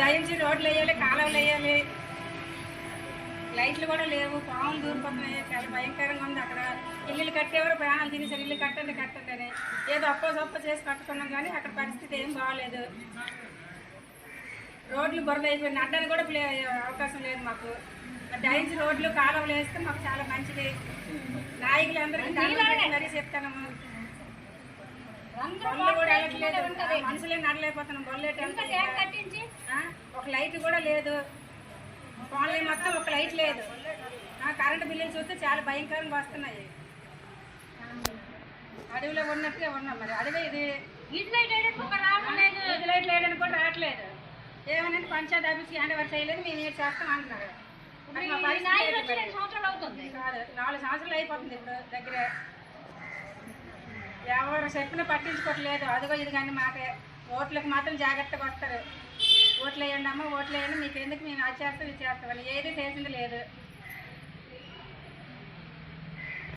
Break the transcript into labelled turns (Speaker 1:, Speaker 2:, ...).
Speaker 1: దయించి రోడ్లు వేయాలి కాలువలు వేయాలి. లైట్లు కూడా లేవు పాములు దూరిపోతున్నాయి. చాలా భయంకరంగా ఉంది అక్కడ. ఇల్లు కట్టేవారు ప్రాణాలు తినేసారు ఇల్లు కట్టండి కట్టండి అని. ఏదో అప్పో సొప్ప చేసి కట్టుకున్నాం కానీ అక్కడ పరిస్థితి ఏం బాగాలేదు. రోడ్లు బొరలు అయిపోయినాయి అడ్డానికి కూడా ప్లే అవకాశం లేదు మాకు. డైన్స్ రోడ్లు కాలువలు వేస్తే మాకు చాలా మంచిది. నాయకులందరికీ మరీ చెప్తాను. మనుషులే నడలేకపోతున్నాం బొల్లేటి ఒక లైట్ కూడా లేదు. ఫోన్లో మొత్తం ఒక లైట్ లేదు. ఆ, కరెంటు బిల్లులు చూస్తే చాలా భయంకరంగా వస్తున్నాయి. అడవిలో ఉన్నట్టుగా ఉన్నాం మరి. అడవి ఇది
Speaker 2: ఇటు లైట్ వేయడానికి ఒక రావడం లేదు.
Speaker 1: ఇది లైట్ లేదని కూడా రావట్లేదు. ఏమనంటే పంచాయతీ ఆఫీస్కి హ్యాండ్ ఓవర్ చేయలేదు మేము ఏం చేస్తాం అంటున్నారు.
Speaker 2: సంవత్సరాలు అవుతుంది?
Speaker 1: కాదు నాలుగు సంవత్సరాలు అయిపోతుంది ఇప్పుడు దగ్గర. ఎవరు చెప్పినా పట్టించుకోవట్లేదు. అదిగో ఇది కానీ మాకే. ఓట్లకు మాత్రం జాగ్రత్తగా వస్తారు. ఓట్లు వేయండి అమ్మ ఓట్లు వేయండి మీకు ఎందుకు మేము అది చేస్తాం ఇది చేస్తామని ఏది చేసింది లేదు.